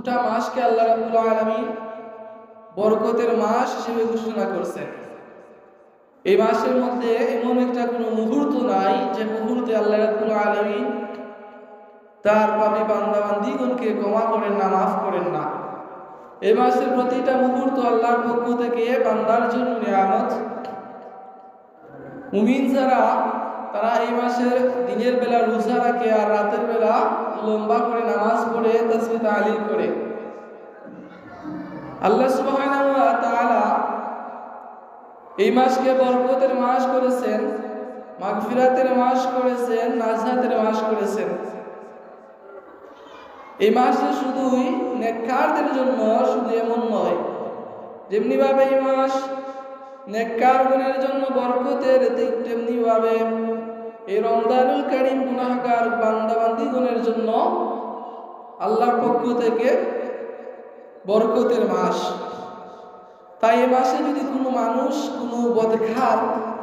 গোটা মাসকে আল্লাহ রাব্বুল আলামিন বরকতের মাস হিসেবে ঘোষণা করছেন। এই মাসের মধ্যে এমন একটা কোনো মুহূর্ত নাই যে মুহূর্তে আল্লাহ রাব্বুল আলামিন তার পাপী বান্দা বান্দিগণকে ক্ষমা করেন না, মাফ করেন না। এই মাসের প্রতিটা মুহূর্ত আল্লাহর পক্ষ থেকে বান্দার জন্য নিয়ামত। মুমিন যারা তারা এই মাসের দিনের বেলা রোজা রাখে আর রাতের বেলা লম্বা করে নামাজ পড়ে তাসবি তালিল করে। আল্লাহ তাআলা এই মাসকে বরকতের মাস করেছেন, মাগফিরাতের মাস করেছেন নাজাতের মাস করেছেন। এই মাসে শুধুই নেককারদের জন্য শুধু এমন নয় যেমনি ভাবে এই মাস নেককার গুণের জন্য বরকতের দিক তেমনি ভাবে এই রমজানুল কারিম গুনাহগার বান্দাবান্দি গুণের জন্য আল্লাহর পক্ষ থেকে বরকতের মাস। তাই এ মাসে যদি কোনো মানুষ, কোনো বদখার,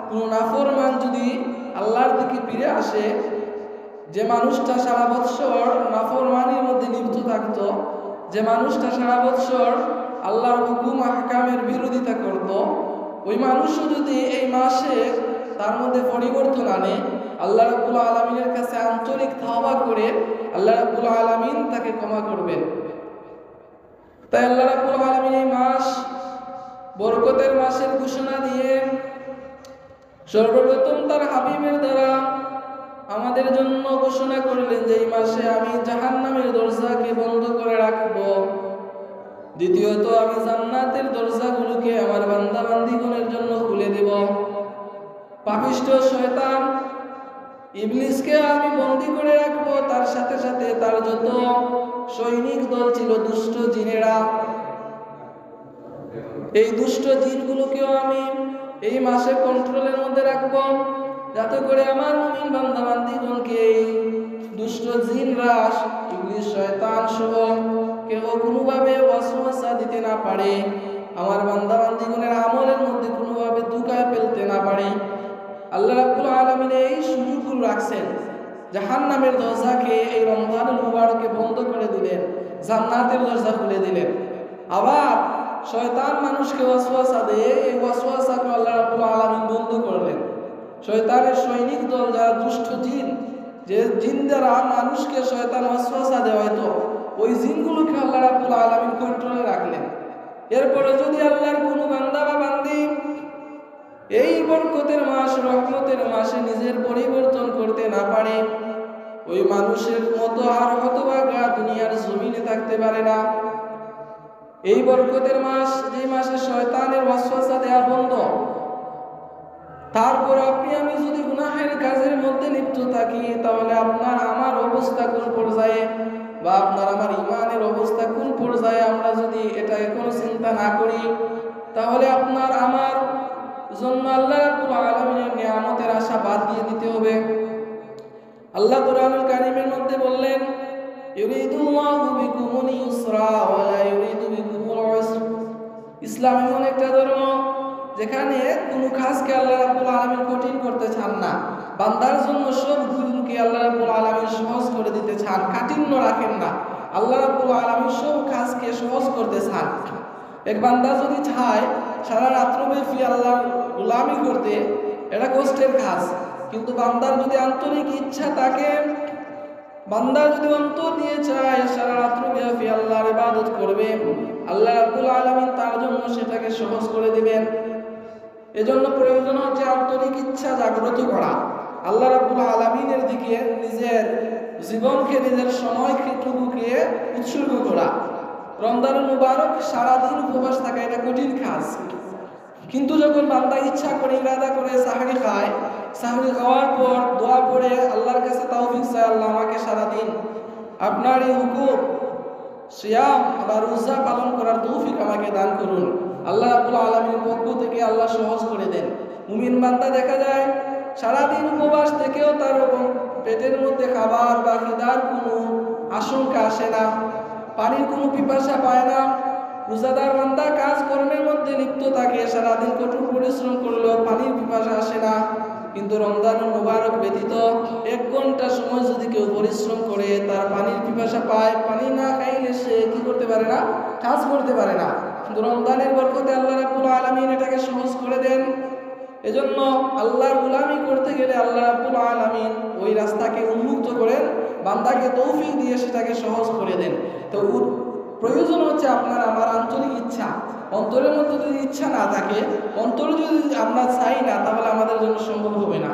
কোনো নাফরমান যদি আল্লাহর দিকে ফিরে আসে, যে মানুষটা সারা বৎসর নাফরমানির মধ্যে লিপ্ত থাকত, যে মানুষটা সারা বৎসর আল্লাহর হুকুম হাকামের বিরোধিতা করত, ওই মানুষও যদি এই মাসে তার মধ্যে পরিবর্তন আনে আল্লাহ রাব্বুল আলমিনের কাছে আন্তরিক থাওবা করে আল্লাহ রাব্বুল আলমিন তাকে ক্ষমা করবেন। তাই আল্লাহ রাব্বুল আলমিন এই মাস বরকতের মাসের ঘোষণা দিয়ে সর্বপ্রথম তার হাবিবের দ্বারা আমাদের জন্য ঘোষণা করলেন যে এই মাসে আমি জাহান নামের দরজাকে বন্ধ করে রাখব। দ্বিতীয়ত, আমি জান্নাতের দরজাগুলোকে আমার বান্দা বান্দিগণের জন্য খুলে দেব। পাপিষ্ট শয়তান ইবলিসকে আমি বন্দি করে রাখব, তার সাথে সাথে তার যত সৈনিক দল ছিল, দুষ্ট জিনেরা, এই দুষ্ট জিনগুলোকেও আমি এই মাসে কন্ট্রোলের মধ্যে রাখব, যাতে করে আমার মুমিন বান্দা বান্দিগণকে এই দুষ্ট জিনরা, ইবলিস শয়তান সহ কেউ কোনোভাবে ওয়াসওয়াসা দিতে না পারে। আমার বান্দা জাহান্নামের দরজাকে এই রমজানুল মুবারকে বন্ধ করে দিলেন, জান্নাতের দরজা খুলে দিলেন। আবার শয়তান মানুষকে ওয়াসওয়াসা দেয় এই ওয়াসওয়াসাকে আল্লাহ রাব্বুল আলামিন বন্ধ করলেন। শয়তানের সৈনিক দল, যারা দুষ্ট জিন, যে জিন দ্বারা মানুষকে শয়তান ওয়াসওয়াসা দেওয়া হয়তো ওই জিনগুলোকে আল্লাহ রাব্বুল আলামিন কন্ট্রোলে রাখলেন। এরপরে যদি আল্লাহর কোনো বান্দা বা এই বরকতের মাস, রহমতের মাসে নিজের পরিবর্তন করতে না পারে, ওই মানুষের মতো আর হতভাগা দুনিয়ার জমিনে থাকতে পারে না। এই বরকতের মাস, যে মাসে শয়তানের ওয়াসওয়াসা দেয়া বন্ধ, তারপর আপনি, আমি যদি গুনাহের কাজের মধ্যে লিপ্ত থাকি, তাহলে আপনার আমার অবস্থা কোন পর্যায়ে? বা আপনার আমার ইমানের অবস্থা কোন পর্যায়ে? আমরা যদি এটা কোনো চিন্তা না করি, তাহলে আপনার আমার জন্য আল্লাহ রাব্বুল আলামিনের নিয়ামতের আশা বাদ দিয়ে দিতে হবে। আল্লাহ কোরআনুল কারীমের মধ্যে বললেন, ইউরিদুল্লাহু বিকুমুল ইউসরা ওয়া লা ইউরিদু বিকুমুল উসর। ইসলাম এমন একটা ধর্ম যেখানে কোনো কাজকে আল্লাহ রাব্বুল আলামিন কঠিন করতে চান না। বান্দার জন্য সব গুণকে আল্লাহ রাব্বুল আলামিন সহজ করে দিতে চান, কাঠিন্য রাখেন না। আল্লাহ রাব্বুল আলামিন সব কাজকে সহজ করতে চান। এক বান্দা যদি চায় সারা রাত্রব্যাপী আল্লাহর গোলামি করতে এটা কষ্টের কাজ। কিন্তু বান্দার যদি আন্তরিক ইচ্ছা থাকে বান্দা যদি অন্তর দিয়ে চায়, সারা রাত্রব্যাপী আল্লাহর ইবাদত করবে, আল্লাহ রাব্বুল আলামিন তার জন্য সেটাকে সহজ করে দিবেন। এজন্য প্রয়োজন হচ্ছে আন্তরিক ইচ্ছা জাগ্রত করা। আল্লাহ রাব্বুল আলামিনের দিকে নিজের জীবনকে, নিজের সময়টুকুকে উৎসর্গ করা। রমজানুল মুবারক সারাদিন উপবাস থাকা এটা কঠিন কাজ। কিন্তু যখন বান্দা ইচ্ছা করে, ইরাদা করে, সাহারি খায়, সাহারি খাওয়ার পর দোয়া পড়ে আল্লাহর কাছে তাওফিক চায়, আল্লাহ আমাকে সারাদিন আপনার এই হুকুম, সিয়াম বা রোজা পালন করার তৌফিক আমাকে দান করুন। আল্লাহ রাব্বুল আলামিনের পক্ষ থেকে আল্লাহ সহজ করে দেন। মুমিন বান্দা দেখা যায়, সারাদিন উপবাস থেকেও তার পেটের মধ্যে খাবার বা খিদার কোনো আশঙ্কা আসে না। পানির কোনো পিপাসা পায় না। রোজাদার বান্দা কাজ কর্মের মধ্যে লিপ্ত থাকে, সারাদিন কঠোর পরিশ্রম করলেও পানির পিপাসা আসে না। কিন্তু রমজান মোবারক ব্যতীত এক ঘণ্টা সময় যদি কেউ পরিশ্রম করে, তার পানির পিপাসা পায়। পানি না খাইলে সে কি করতে পারে না? কাজ করতে পারে না। কিন্তু রমজানের বরকতে আল্লাহ রাব্বুল আলামিন এটাকে সহজ করে দেন। এজন্য আল্লাহর গুলামি করতে গেলে আল্লাহ রাব্বুল আলামিন ওই রাস্তাকে উন্মুক্ত করেন। বান্দাকে তৌফিক দিয়ে সেটাকে সহজ করে দেন। তো প্রয়োজন হচ্ছে আপনার আমার আন্তরিক ইচ্ছা। অন্তরের মধ্যে যদি ইচ্ছা না থাকে, অন্তরে যদি আমরা চাই না, তাহলে আমাদের জন্য সম্ভব হবে না।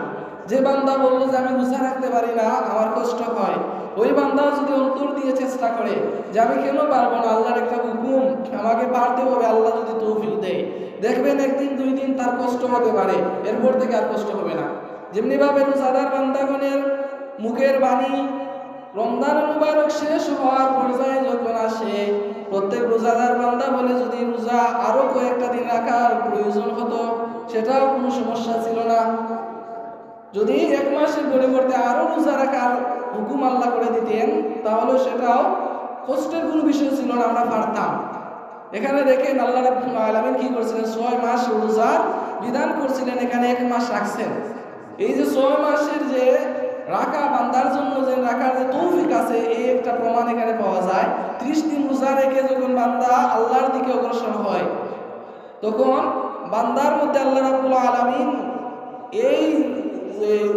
যে বান্দা বলল যে, আমি রোজা রাখতে পারি না, আমার কষ্ট হয়। ওই বান্দা যদি অন্তর দিয়ে চেষ্টা করে যে, আমি কেন পারব না? আল্লাহর একটা হুকুম, আমাকে পারতে হবে, আল্লাহ যদি তৌফিক দেয়। দেখবেন একদিন, দুই দিন তার কষ্ট হতে পারে, এরপর থেকে আর কষ্ট হবে না। যেমনিভাবে রোজাদার বান্দাগণের মুখের বাণী রমজান মুবারক শেষ হওয়ার পর্যায়ে যখন আসে, প্রত্যেক রোজাদার বান্দা বলে, যদি রোজা আরও কয়েকটা দিন রাখার প্রয়োজন হতো, সেটাও কোনো সমস্যা ছিল না। যদি এক মাসের পরিবর্তে আরও রোজা রাখার হুকুম আল্লাহ করে দিতেন, তাহলে সেটাও কষ্টের কোনো বিষয় ছিল না, আমরা পারতাম। এখানে দেখেন আল্লাহ আলামিন কি করছিলেন? ছয় মাস রোজার বিধান করছিলেন, এখানে এক মাস রাখছেন। এই যে ছয় মাসের যে রাখা, বান্দার জন্য যে রাখার যে তৌফিক আছে এই একটা প্রমাণ এখানে পাওয়া যায়। ত্রিশ দিন রোজা রেখে যখন বান্দা আল্লাহর দিকে অগ্রসর হয়, তখন বান্দার মধ্যে আল্লাহ রাব্বুল আলামিন এই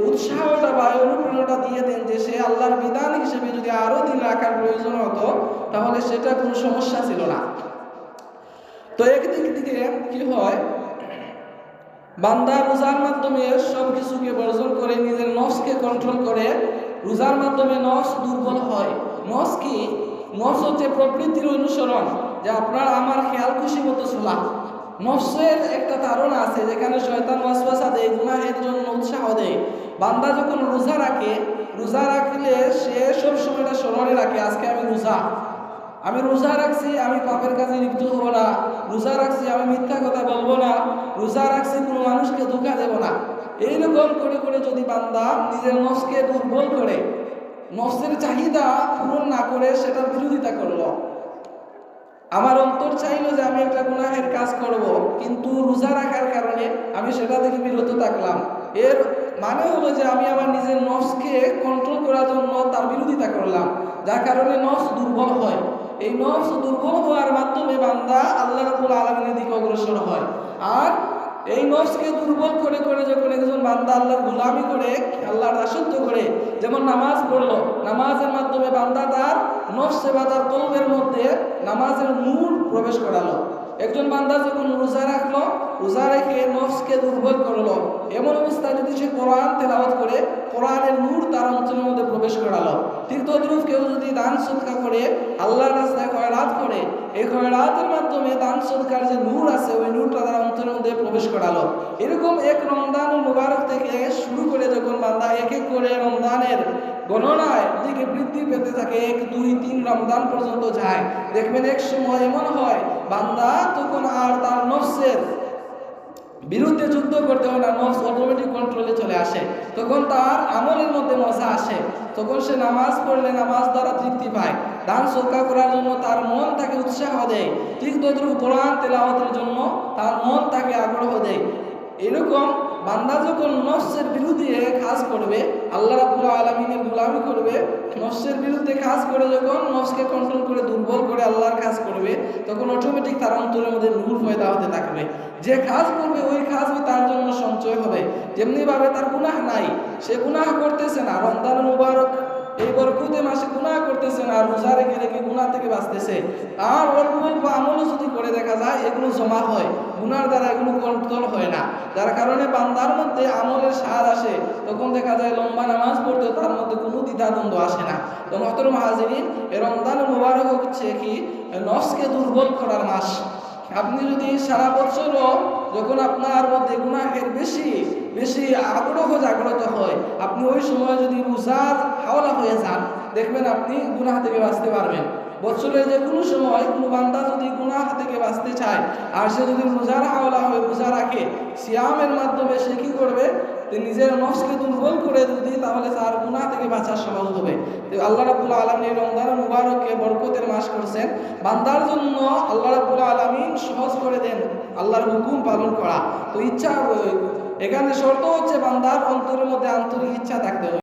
উৎসাহটা বা অনুপ্রেরণাটা দিয়ে দেন যে সে আল্লাহর বিধান হিসেবে যদি আরও দিন রাখার প্রয়োজন হতো, তাহলে সেটা কোনো সমস্যা ছিল না। তো একদিক থেকে কি হয় বান্দা রোজার মাধ্যমে সব কিছুকে বর্জন করে, নিজের নফসকে কন্ট্রোল করে, রোজার মাধ্যমে নফস দুর্বল হয়। নফস কি? নফস হচ্ছে প্রকৃতির অনুসরণ, যে আপনার, আমার খেয়াল খুশি মতো চলা নফসের একটা ধারণা আছে যেখানে শয়তান ওয়াসওয়াসা দেয়, গুনাহের জন্য উৎসাহ দেয়। বান্দা যখন রোজা রাখে, রোজা রাখলে সে সব সময়টা স্মরণে রাখে, আজকে আমি রোজা। আমি রোজা রাখছি, আমি পাপের কাজে লিপ্ত হব না। রোজা রাখছি, আমি মিথ্যা কথা বলব না। রোজা রাখছি, কোনো মানুষকে ধোকা দেব না। এইরকম করে করে যদি বান্দা নিজের নফসকে দুর্বল করে, নফসের চাহিদা পূরণ না করে সেটার বিরোধিতা করল। আমার অন্তর চাইলো যে আমি একটা গুনাহের কাজ করব, কিন্তু রোজা রাখার কারণে আমি সেটা থেকে বিরত থাকলাম। এর মানে হলো যে আমি আমার নিজের নফসকে কন্ট্রোল করার জন্য তার বিরোধিতা করলাম। যার কারণে নফস দুর্বল হয়। এই নফস দুর্বল হওয়ার মাধ্যমে বান্দা আল্লাহ রাবুল আলমিনের দিকে অগ্রসর হয়। আর এই নফসকে দুর্বল করে করে যখন একজন বান্দা আল্লাহর গুলামি করে, আল্লাহর দাসত্ব করে, যেমন নামাজ পড়ল, নামাজের মাধ্যমে বান্দা তার নফসে বা তার কলবের মধ্যে নামাজের মূল প্রবেশ করালো। একজন বান্দা যখন রোজা রাখল, রোজা রেখে নফসকে দুর্বল করল। এমন অবস্থায় যদি সে কোরআন তেলাওয়াত করে, কোরআনের নূর তার অঞ্চলের মধ্যে প্রবেশ করালো। ঠিক কেউ যদি দান সদকা করে, আল্লাহর রাস্তায় খয়রাত করে এই খয়রাতের মাধ্যমে দান সদকার যে নূর আছে, ওই নূরটা তার অন্তরের মধ্যে প্রবেশ করালো। এরকম এক রমজান মুবারক থেকে শুরু করে যখন বান্দা এক এক করে রমদানের গণনায় দিকে বৃদ্ধি পেতে থাকে, এক, দুই, তিন রমদান পর্যন্ত যায়। দেখবেন এক সময় এমন হয় বান্দা তখন আর তার নফসের বিরুদ্ধে যুদ্ধ করতে হয় না, নফস অটোমেটিক কন্ট্রোলে চলে আসে। তখন তার আমলের মধ্যে মজা আসে। তখন সে নামাজ পড়লে নামাজ দ্বারা তৃপ্তি পায়। দান সৎকার করার জন্য তার মন তাকে উৎসাহ দেয়। ঠিক তদ্রুপ কোরআন তেলাওয়াতের জন্য তার মন তাকে আগ্রহ দেয়। এরকম বান্দা যখন নফসের বিরুদ্ধে কাজ করবে আল্লাহ রাবুল আলমিনের গোলামি করবে, নফসের বিরুদ্ধে কাজ করে যখন নফসকে কন্ট্রোল করে, দুর্বল করে আল্লাহর কাজ করবে, তখন অটোমেটিক তার অন্তরের মধ্যে নূর পয়দা হতে থাকবে। যে কাজ করবে, ওই কাজই তার জন্য সঞ্চয় হবে। যেমনিভাবে তার গুনাহ নাই, সে গুনাহ করতেছে না। রমদান মুবারক এই বরকুতে মাসে গুনাহ করতেছে না, রোজা রেখে রেখে গুনাহ থেকে বাঁচতেছে। আর অল্প অল্প আমলও যদি করে দেখা যায়, এগুলো জমা হয়। গুনার দ্বারা এগুলো কন্ট্রোল হয় না। যার কারণে বান্দার মধ্যে আমলের স্বাদ আসে। তখন দেখা যায় লম্বা নামাজ পড়তে তার মধ্যে কোনো দ্বিধাদ্বন্দ্ব আসে না। তো মহতর মাহাজিরিন এই রমজান মুবারক হচ্ছে কি? নফসকে দুর্বল করার মাস। আপনি যদি সারা বছরও যখন আপনার মধ্যে গুণাহের বেশি বেশি আগ্রহ জাগ্রত হয়, আপনি ওই সময় যদি রোজার হাওলা হয়ে যান, দেখবেন আপনি গুণাহ থেকে বাঁচতে পারবেন। বছরে যে কোনো সময় কোনো বান্দা যদি গুণাহ থেকে বাঁচতে চায়, আর সে যদি রোজার হাওলা হয়ে রোজা রাখে, সিয়ামের মাধ্যমে সে কি করবে যে নিজের নফসকে দুর্বল করে যদি, তাহলে তার গুণা থেকে বাঁচার সহজ হবে। আল্লাহ রাবুল আলমী রমজান মুবারককে বরকতের মাস করছেন। বান্দার জন্য আল্লাহ রাবুল আলমিন সহজ করে দেন আল্লাহর হুকুম পালন করা। তো ইচ্ছা, এখানে শর্ত হচ্ছে বান্দার অন্তরের মধ্যে আন্তরিক ইচ্ছা থাকতে হবে।